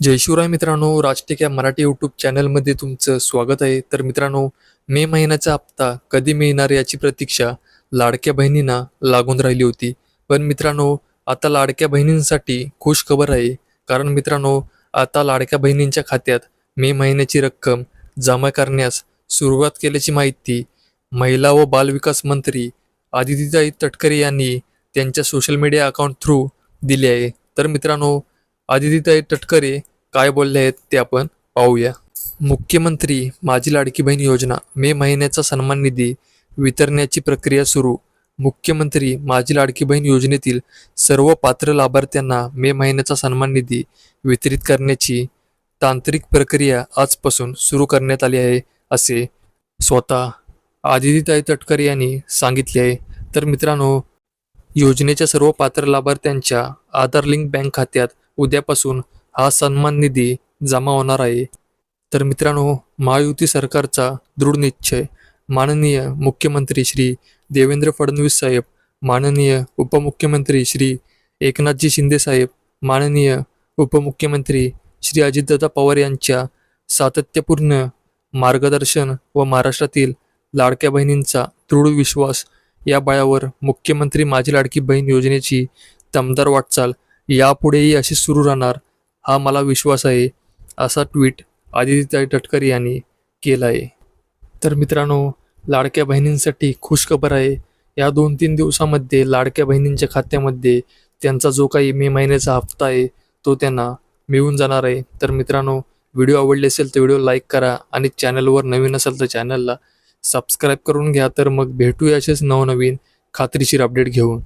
जय शिवराय मित्रांनो राजटेक या मराठी यूट्यूब चॅनलमध्ये तुमचं स्वागत आहे. तर मित्रांनो मे महिन्याचा हप्ता कधी मिळणार याची प्रतीक्षा लाडक्या बहिणींना लागून राहिली होती. पण मित्रांनो आता लाडक्या बहिणींसाठी खुश खबर आहे. कारण मित्रांनो आता लाडक्या बहिणींच्या खात्यात मे महिन्याची रक्कम जमा करण्यास सुरुवात केल्याची माहिती महिला व बालविकास मंत्री आदितीताई तटकरे यांनी त्यांच्या सोशल मीडिया अकाउंट थ्रू दिली आहे. तर मित्रांनो आदितीताई तटकरे काय बोलले आहेत ते आपण पाहूया. मुख्यमंत्री माझी लाडकी बहीण योजना मे महिन्याचा सन्मान निधी वितरण्याची प्रक्रिया सुरू. मुख्यमंत्री माझी लाडकी बहीण योजनेतील सर्व पात्र लाभार्थ्यांना मे महिन्याचा सन्मान निधी वितरित करण्याची तांत्रिक प्रक्रिया आजपासून सुरू करण्यात आली आहे असे स्वतः आदितीताई तटकरे यांनी सांगितले आहे. तर मित्रांनो योजनेच्या सर्व पात्र लाभार्थ्यांच्या आधार लिंक बँक खात्यात उद्यापासून हा सन्मान निधी जमा होणार आहे. तर मित्रांनो महायुती सरकारचा दृढ निश्चय माननीय मुख्यमंत्री श्री देवेंद्र फडणवीस साहेब माननीय उपमुख्यमंत्री श्री एकनाथजी शिंदे साहेब माननीय उपमुख्यमंत्री श्री अजितदादा पवार यांच्या सातत्यपूर्ण मार्गदर्शन व महाराष्ट्रातील लाडक्या बहिणींचा दृढ विश्वास या बळावर मुख्यमंत्री माझी लाडकी बहीण योजनेची दमदार वाटचाल यापुढेही अशी सुरू राहणार हा मला विश्वास आहे असा ट्विट आदित्य तटकरे यांनी केला आहे तर मित्रांनो लाडक्या बहिणींसाठी खुशखबर आहे. या दोन तीन दिवसामध्ये लाडक्या बहिणींच्या खात्यामध्ये त्यांचा जो काही मे महिन्याचा हप्ता आहे तो त्यांना मिळून जाणार आहे. तर मित्रांनो व्हिडिओ आवडले असेल तर व्हिडिओ लाईक करा आणि चॅनलवर नवीन असेल तर चॅनलला सबस्क्राईब करून घ्या. तर मग भेटूया असेच नवनवीन खात्रीशीर अपडेट घेऊन.